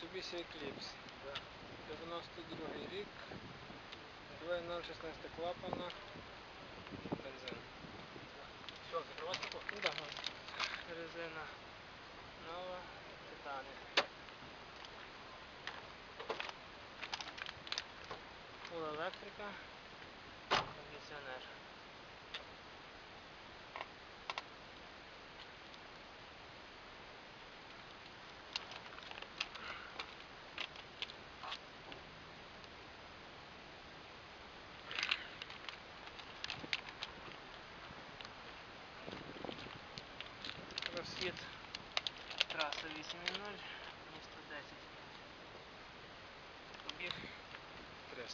Mitsubishi Eclipse. 92 рік. 2.0 16 клапана. Бензин. Все, закривати? Ну да, резина нова, титани. Фул електрика, кондиціонер. Розхід траса 8.0, місто 10. Побіг 300.